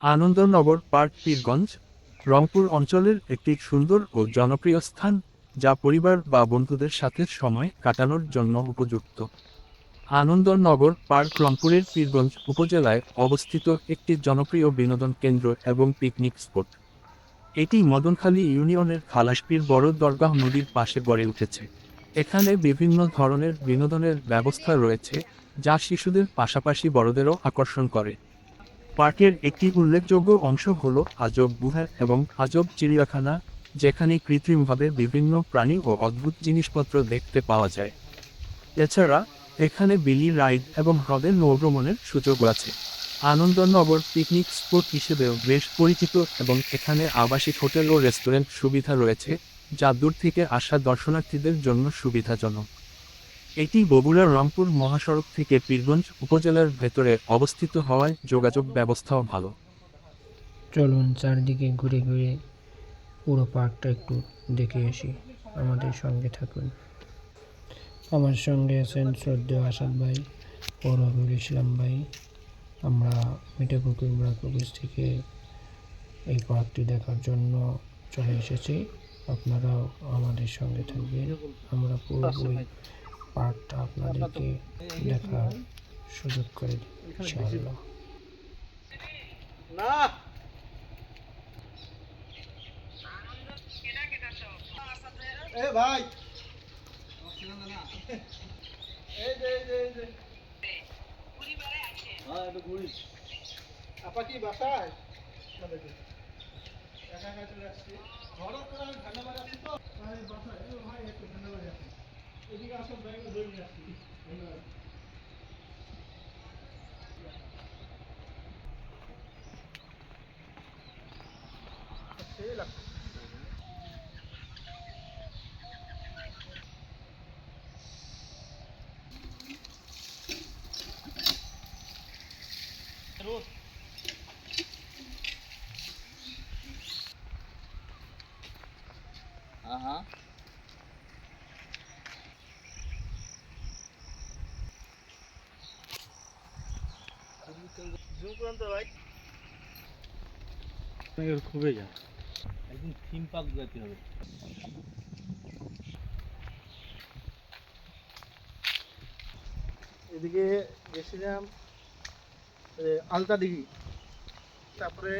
Anandanagar park Pirganj, Rangpur অঞ্চলের একটি সুন্দর ও জনপ্রিয় স্থান, যা পরিবার বা বন্ধুদের সাথে সময় কাটানোর জন্য উপযুক্ত। আনন্দনগর পার্ক রংপুরের পীরগঞ্জ উপজেলায় অবস্থিত একটি জনপ্রিয় বিনোদন কেন্দ্র এবং পিকনিক স্পট। এটি মদনখালী ইউনিয়নের খালাসপীর বড় দরগাহ নদীর পাশে গড়ে উঠেছে। এখানে বিভিন্ন ধরনের বিনোদনের ব্যবস্থা রয়েছে, যা শিশুদের পাশাপাশি বড়দেরও আকর্ষণ করে। পার্কের একটি উল্লেখযোগ্য অংশ হল আজব গুহা এবং আজব চিড়িয়াখানা, যেখানে কৃত্রিমভাবে বিভিন্ন প্রাণী ও অদ্ভুত জিনিসপত্র দেখতে পাওয়া যায়। এছাড়া, এখানে বিলি রাইড এবং হ্রদের নৌভ্রমণের সুযোগ আছে। আনন্দনগর পিকনিক স্পট হিসেবেও বেশ পরিচিত এবং এখানে আবাসিক হোটেল ও রেস্টুরেন্ট সুবিধা রয়েছে, যা দূর থেকে আসা দর্শনার্থীদের জন্য সুবিধাজনক। এটি বগুড়ার রংপুর মহাসড়ক থেকে পীরগঞ্জ উপজেলার ভেতরে অবস্থিত হওয়ায় যোগাযোগ ব্যবস্থাও ভালো। চলুন চারদিকে ঘুরে ঘুরে পুরো পার্কটা একটু দেখে আসি। আমাদের সঙ্গে থাকুন। আমার সঙ্গে আছেন শ্রদ্ধেয় আসাদ ভাই ও ইসলাম ভাই। আমরা মিঠাপুকুর ব্রাকবুজ থেকে এই পার্কটি দেখার জন্য চলে এসেছি। আপনারাও আমাদের সঙ্গে থাকবেন। আমরা পুরোপুরি পার্কটা আপনাদেরকে দেখার সুযোগ করে দিই ইনশাআল্লাহ। এ ভাই। এই যে এই যে এই যে। হ্যাঁ একটু ঘুরি। আপা কি বাসায়? না দেখি একা একা চলে আসছি। ঘরও করে আমি ঠান্ডা বাড়ি তো। বাসায় ভাই একটু ঠান্ডা এদিকে আসো ব্যাগে দই নিয়ে খুবই যা। একদম থিম পার্ক যেতে হবে। এদিকে গেছিলাম আলতা দিঘি তারপরে